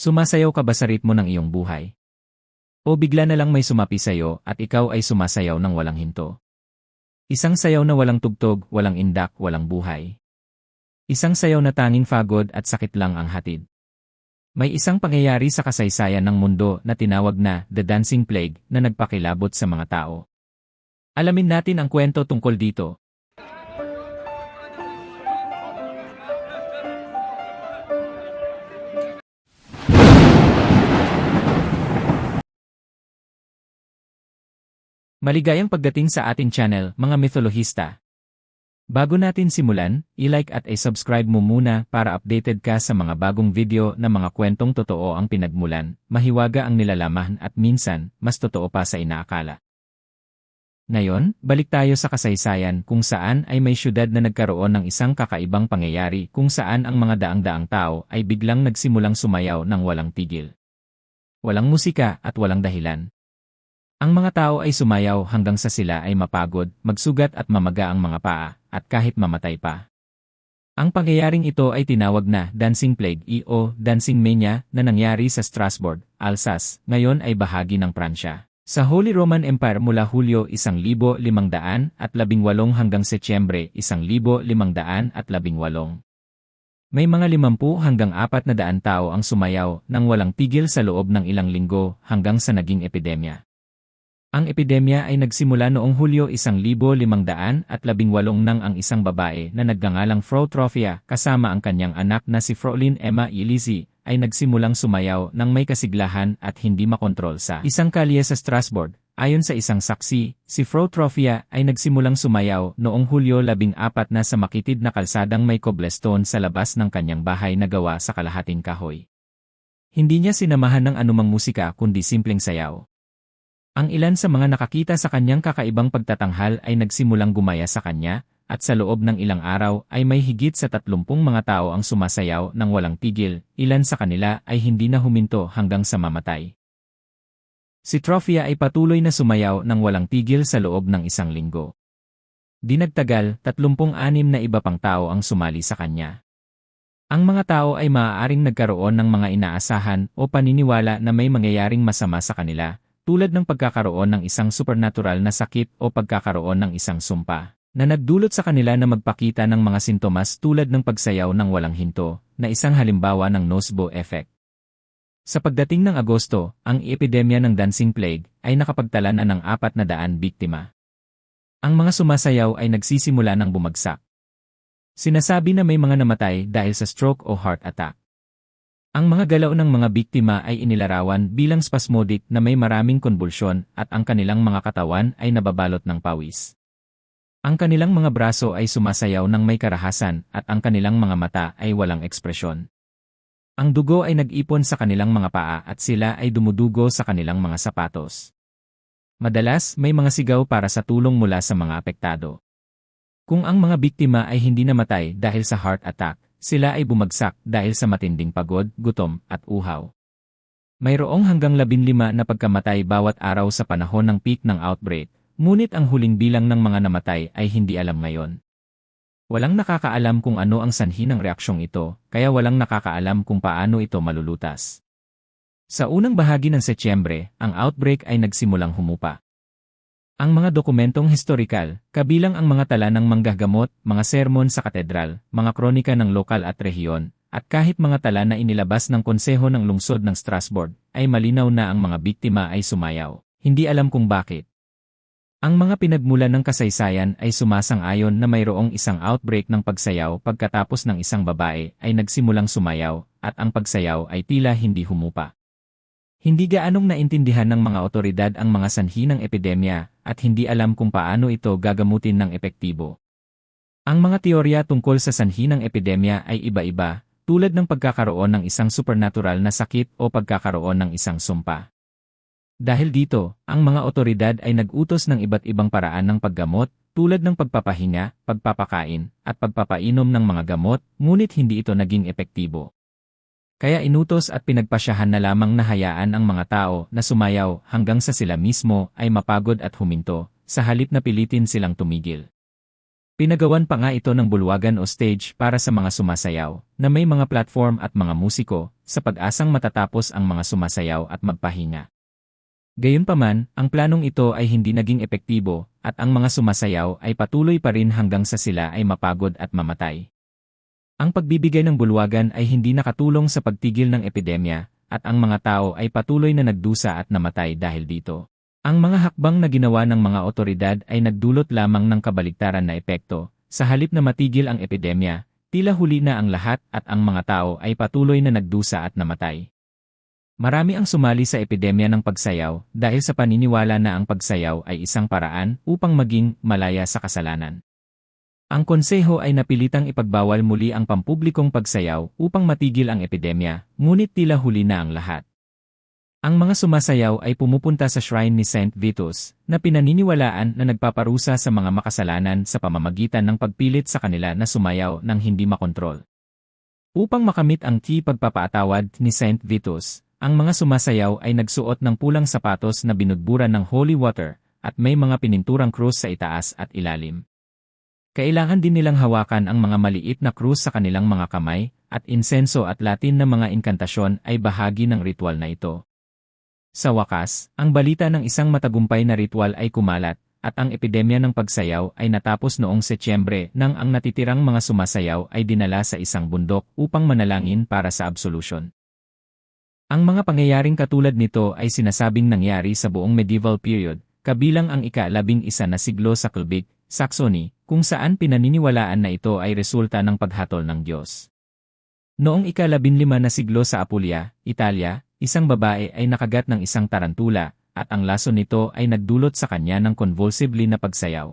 Sumasayaw ka ba sa ritmo ng iyong buhay? O bigla na lang may sumapi sa'yo at ikaw ay sumasayaw ng walang hinto? Isang sayaw na walang tugtog, walang indak, walang buhay. Isang sayaw na tanging fagod at sakit lang ang hatid. May isang pangyayari sa kasaysayan ng mundo na tinawag na The Dancing Plague na nagpakilabot sa mga tao. Alamin natin ang kwento tungkol dito. Maligayang pagdating sa ating channel, mga mitholohista. Bago natin simulan, i-like at i-subscribe mo muna para updated ka sa mga bagong video na mga kwentong totoo ang pinagmulan, mahiwaga ang nilalamahan at minsan, mas totoo pa sa inaakala. Ngayon, balik tayo sa kasaysayan kung saan ay may syudad na nagkaroon ng isang kakaibang pangyayari kung saan ang mga daang-daang tao ay biglang nagsimulang sumayaw ng walang tigil. Walang musika at walang dahilan. Ang mga tao ay sumayaw hanggang sa sila ay mapagod, magsugat at mamaga ang mga paa, at kahit mamatay pa. Ang pangyayaring ito ay tinawag na Dancing Plague e o Dancing Mania na nangyari sa Strasbourg, Alsace, ngayon ay bahagi ng Pransya. Sa Holy Roman Empire mula Hulyo 1518 hanggang Setyembre 1518. May mga 50 hanggang 400 tao ang sumayaw nang walang tigil sa loob ng ilang linggo hanggang sa naging epidemya. Ang epidemya ay nagsimula noong Hulyo 1518 nang ang isang babae na nagngangalang Frau Trophia kasama ang kanyang anak na si Fraulein Emma Elisi ay nagsimulang sumayaw nang may kasiglahan at hindi makontrol sa isang kalye sa Strasbourg. Ayon sa isang saksi, si Frau Trophia ay nagsimulang sumayaw noong Hulyo 14 na sa makitid na kalsadang may cobblestone sa labas ng kanyang bahay na gawa sa kalahating kahoy. Hindi niya sinamahan ng anumang musika kundi simpleng sayaw. Ang ilan sa mga nakakita sa kanyang kakaibang pagtatanghal ay nagsimulang gumaya sa kanya, at sa loob ng ilang araw ay may higit sa tatlumpung mga tao ang sumasayaw ng walang tigil, ilan sa kanila ay hindi na huminto hanggang sa mamatay. Si Trophia ay patuloy na sumayaw ng walang tigil sa loob ng isang linggo. Di nagtagal, tatlumpung anim na iba pang tao ang sumali sa kanya. Ang mga tao ay maaaring nagkaroon ng mga inaasahan o paniniwala na may mangyayaring masama sa kanila, tulad ng pagkakaroon ng isang supernatural na sakit o pagkakaroon ng isang sumpa, na nagdulot sa kanila na magpakita ng mga sintomas tulad ng pagsayaw ng walang hinto, na isang halimbawa ng nocebo effect. Sa pagdating ng Agosto, ang epidemya ng Dancing Plague ay nakapagtala na ng apat na daan biktima. Ang mga sumasayaw ay nagsisimula ng bumagsak. Sinasabi na may mga namatay dahil sa stroke o heart attack. Ang mga galaw ng mga biktima ay inilarawan bilang spasmodic na may maraming konvulsyon at ang kanilang mga katawan ay nababalot ng pawis. Ang kanilang mga braso ay sumasayaw ng may karahasan at ang kanilang mga mata ay walang ekspresyon. Ang dugo ay nag-ipon sa kanilang mga paa at sila ay dumudugo sa kanilang mga sapatos. Madalas, may mga sigaw para sa tulong mula sa mga apektado. Kung ang mga biktima ay hindi namatay dahil sa heart attack, sila ay bumagsak dahil sa matinding pagod, gutom, at uhaw. Mayroong hanggang 15 na pagkamatay bawat araw sa panahon ng peak ng outbreak, ngunit ang huling bilang ng mga namatay ay hindi alam ngayon. Walang nakakaalam kung ano ang sanhi ng reaksyong ito, kaya walang nakakaalam kung paano ito malulutas. Sa unang bahagi ng Setyembre, ang outbreak ay nagsimulang humupa. Ang mga dokumentong historikal, kabilang ang mga tala ng manggagamot, mga sermon sa katedral, mga kronika ng lokal at rehiyon, at kahit mga tala na inilabas ng konseho ng lungsod ng Strasbourg, ay malinaw na ang mga biktima ay sumayaw. Hindi alam kung bakit. Ang mga pinagmulan ng kasaysayan ay sumasang-ayon na mayroong isang outbreak ng pagsayaw pagkatapos ng isang babae ay nagsimulang sumayaw, at ang pagsayaw ay tila hindi humupa. Hindi gaanong naintindihan ng mga otoridad ang mga sanhi ng epidemya at hindi alam kung paano ito gagamutin ng epektibo. Ang mga teorya tungkol sa sanhi ng epidemya ay iba-iba, tulad ng pagkakaroon ng isang supernatural na sakit o pagkakaroon ng isang sumpa. Dahil dito, ang mga otoridad ay nag-utos ng iba't ibang paraan ng paggamot, tulad ng pagpapahinga, pagpapakain, at pagpapainom ng mga gamot, ngunit hindi ito naging epektibo. Kaya inutos at pinagpasyahan na lamang na hayaan ang mga tao na sumayaw hanggang sa sila mismo ay mapagod at huminto, sa halip na pilitin silang tumigil. Pinagawan pa nga ito ng bulwagan o stage para sa mga sumasayaw, na may mga platform at mga musiko, sa pag-asang matatapos ang mga sumasayaw at magpahinga. Gayunpaman, ang planong ito ay hindi naging epektibo, at ang mga sumasayaw ay patuloy pa rin hanggang sa sila ay mapagod at mamatay. Ang pagbibigay ng bulwagan ay hindi nakatulong sa pagtigil ng epidemya, at ang mga tao ay patuloy na nagdusa at namatay dahil dito. Ang mga hakbang na ginawa ng mga otoridad ay nagdulot lamang ng kabaligtaran na epekto, sa halip na matigil ang epidemya, tila huli na ang lahat at ang mga tao ay patuloy na nagdusa at namatay. Marami ang sumali sa epidemya ng pagsayaw dahil sa paniniwala na ang pagsayaw ay isang paraan upang maging malaya sa kasalanan. Ang konseho ay napilitang ipagbawal muli ang pampublikong pagsayaw upang matigil ang epidemya, ngunit tila huli na ang lahat. Ang mga sumasayaw ay pumupunta sa shrine ni Saint Vitus, na pinaniniwalaan na nagpaparusa sa mga makasalanan sa pamamagitan ng pagpilit sa kanila na sumayaw ng hindi makontrol. Upang makamit ang ti pagpapaatawad ni Saint Vitus, ang mga sumasayaw ay nagsuot ng pulang sapatos na binudburan ng holy water, at may mga pininturang krus sa itaas at ilalim. Kailangan din nilang hawakan ang mga maliit na krus sa kanilang mga kamay, at insenso at latin na mga inkantasyon ay bahagi ng ritual na ito. Sa wakas, ang balita ng isang matagumpay na ritual ay kumalat, at ang epidemya ng pagsayaw ay natapos noong Setyembre nang ang natitirang mga sumasayaw ay dinala sa isang bundok upang manalangin para sa absolution. Ang mga pangyayaring katulad nito ay sinasabing nangyari sa buong medieval period, kabilang ang ika-labing isa na siglo sa Kulbik, Saxony, kung saan pinaniniwalaan na ito ay resulta ng paghatol ng Diyos. Noong ika-labinlima na siglo sa Apulia, Italia, isang babae ay nakagat ng isang tarantula, at ang laso nito ay nagdulot sa kanya ng convulsively na pagsayaw.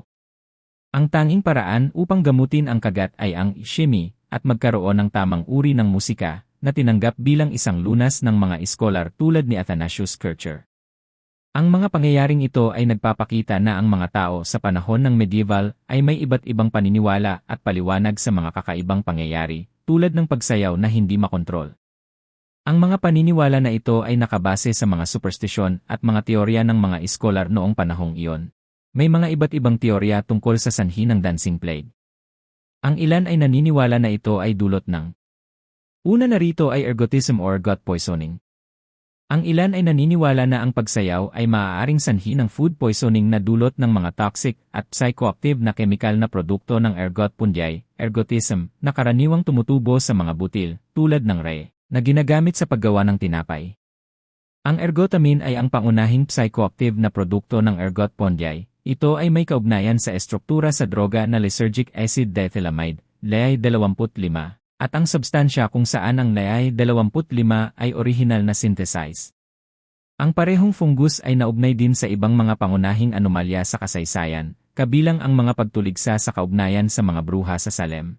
Ang tanging paraan upang gamutin ang kagat ay ang shimi, at magkaroon ng tamang uri ng musika, na tinanggap bilang isang lunas ng mga iskolar tulad ni Athanasius Kircher. Ang mga pangyayaring ito ay nagpapakita na ang mga tao sa panahon ng medieval ay may iba't ibang paniniwala at paliwanag sa mga kakaibang pangyayari, tulad ng pagsayaw na hindi makontrol. Ang mga paniniwala na ito ay nakabase sa mga superstisyon at mga teorya ng mga iskolar noong panahong iyon. May mga iba't ibang teorya tungkol sa sanhi ng dancing plague. Ang ilan ay naniniwala na ito ay dulot ng Una na rito ay ergotism or gut poisoning. Ang ilan ay naniniwala na ang pagsayaw ay maaaring sanhi ng food poisoning na dulot ng mga toxic at psychoactive na kemikal na produkto ng ergot pundiay, ergotism, na karaniwang tumutubo sa mga butil, tulad ng rye na ginagamit sa paggawa ng tinapay. Ang ergotamine ay ang pangunahing psychoactive na produkto ng ergot pondiae. Ito ay may kaugnayan sa estruktura sa droga na lysergic acid diethylamide, LEI-25, at ang substansya kung saan ang LEI-25 ay original na synthesize. Ang parehong fungus ay naugnay din sa ibang mga pangunahing anomalya sa kasaysayan, kabilang ang mga pagtuligsa sa kaugnayan sa mga bruha sa Salem.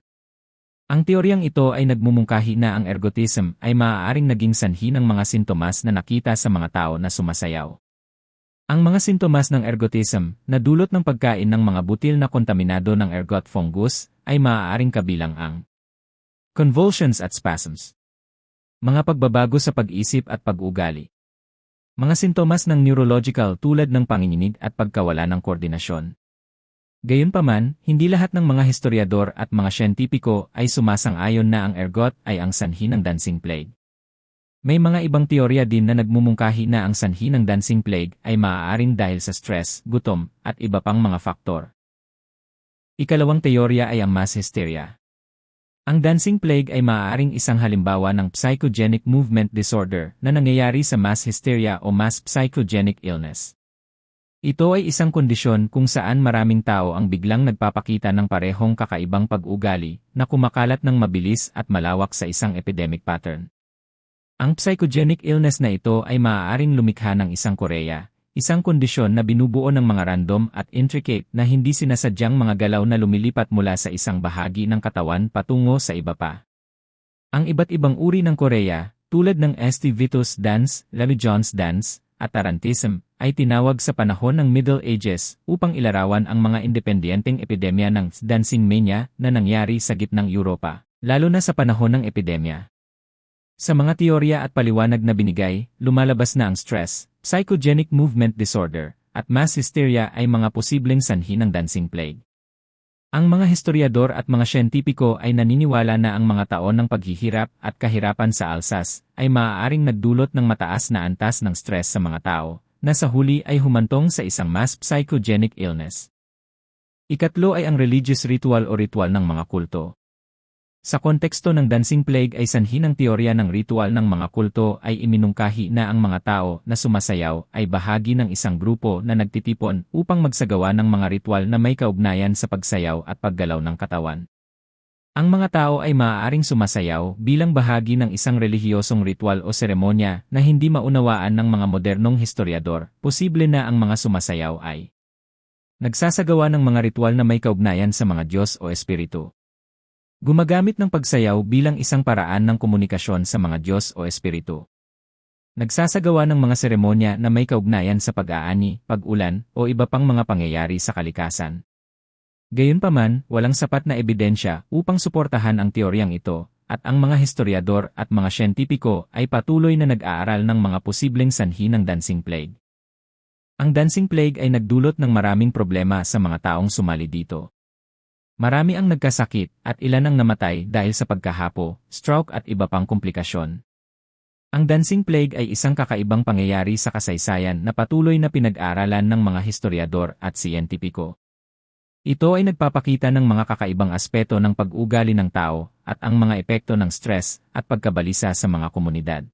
Ang teoryang ito ay nagmumungkahi na ang ergotism ay maaaring naging sanhi ng mga sintomas na nakita sa mga tao na sumasayaw. Ang mga sintomas ng ergotism na dulot ng pagkain ng mga butil na kontaminado ng ergot fungus ay maaaring kabilang ang convulsions at spasms, mga pagbabago sa pag-isip at pag-ugali, mga sintomas ng neurological tulad ng panginginig at pagkawala ng koordinasyon, Gayunpaman, hindi lahat ng mga historiador at mga siyentipiko ay sumasang-ayon na ang ergot ay ang sanhi ng dancing plague. May mga ibang teorya din na nagmumungkahi na ang sanhi ng dancing plague ay maaaring dahil sa stress, gutom, at iba pang mga faktor. Ikalawang teorya ay ang mass hysteria. Ang dancing plague ay maaaring isang halimbawa ng psychogenic movement disorder na nangyayari sa mass hysteria o mass psychogenic illness. Ito ay isang kondisyon kung saan maraming tao ang biglang nagpapakita ng parehong kakaibang pag-ugali na kumakalat ng mabilis at malawak sa isang epidemic pattern. Ang psychogenic illness na ito ay maaaring lumikha ng isang Korea, isang kondisyon na binubuo ng mga random at intricate na hindi sinasadyang mga galaw na lumilipat mula sa isang bahagi ng katawan patungo sa iba pa. Ang iba't ibang uri ng Korea, tulad ng St. Vitus dance, Larry John's dance, at Tarantism, ay tinawag sa panahon ng Middle Ages upang ilarawan ang mga independenteng epidemya ng dancing mania na nangyari sa gitnang Europa, lalo na sa panahon ng epidemya. Sa mga teorya at paliwanag na binigay, lumalabas na ang stress, psychogenic movement disorder, at mass hysteria ay mga posibleng sanhi ng dancing plague. Ang mga historiador at mga siyentipiko ay naniniwala na ang mga taon ng paghihirap at kahirapan sa Alsas ay maaaring nagdulot ng mataas na antas ng stress sa mga tao, na sa huli ay humantong sa isang mass psychogenic illness. Ikatlo ay ang religious ritual o ritual ng mga kulto. Sa konteksto ng Dancing Plague ay sanhi ng teorya ng ritual ng mga kulto ay iminungkahi na ang mga tao na sumasayaw ay bahagi ng isang grupo na nagtitipon upang magsagawa ng mga ritual na may kaugnayan sa pagsayaw at paggalaw ng katawan. Ang mga tao ay maaaring sumasayaw bilang bahagi ng isang relihiyosong ritual o seremonya na hindi maunawaan ng mga modernong historiador, posible na ang mga sumasayaw ay nagsasagawa ng mga ritual na may kaugnayan sa mga Diyos o Espiritu. Gumagamit ng pagsayaw bilang isang paraan ng komunikasyon sa mga Diyos o Espiritu. Nagsasagawa ng mga seremonya na may kaugnayan sa pag-aani, pag-ulan, o iba pang mga pangyayari sa kalikasan. Gayunpaman, walang sapat na ebidensya upang suportahan ang teoryang ito, at ang mga historiador at mga siyentipiko ay patuloy na nag-aaral ng mga posibleng sanhi ng Dancing Plague. Ang Dancing Plague ay nagdulot ng maraming problema sa mga taong sumali dito. Marami ang nagkasakit at ilan ang namatay dahil sa pagkahapo, stroke at iba pang komplikasyon. Ang Dancing Plague ay isang kakaibang pangyayari sa kasaysayan na patuloy na pinag-aralan ng mga historiador at siyentipiko. Ito ay nagpapakita ng mga kakaibang aspeto ng pag-ugali ng tao at ang mga epekto ng stress at pagkabalisa sa mga komunidad.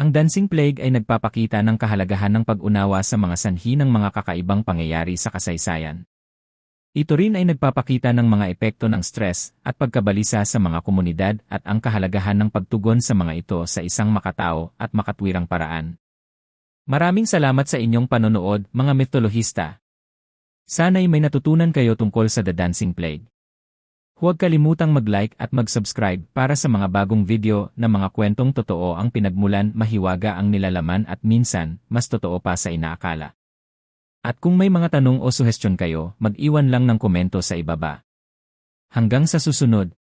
Ang Dancing Plague ay nagpapakita ng kahalagahan ng pag-unawa sa mga sanhi ng mga kakaibang pangyayari sa kasaysayan. Ito rin ay nagpapakita ng mga epekto ng stress at pagkabalisa sa mga komunidad at ang kahalagahan ng pagtugon sa mga ito sa isang makatao at makatwirang paraan. Maraming salamat sa inyong panonood, mga mitologista. Sana'y may natutunan kayo tungkol sa The Dancing Plague. Huwag kalimutang mag-like at mag-subscribe para sa mga bagong video na mga kwentong totoo ang pinagmulan mahiwaga ang nilalaman at minsan, mas totoo pa sa inaakala. At kung may mga tanong o suhestyon kayo, mag-iwan lang ng komento sa ibaba. Hanggang sa susunod,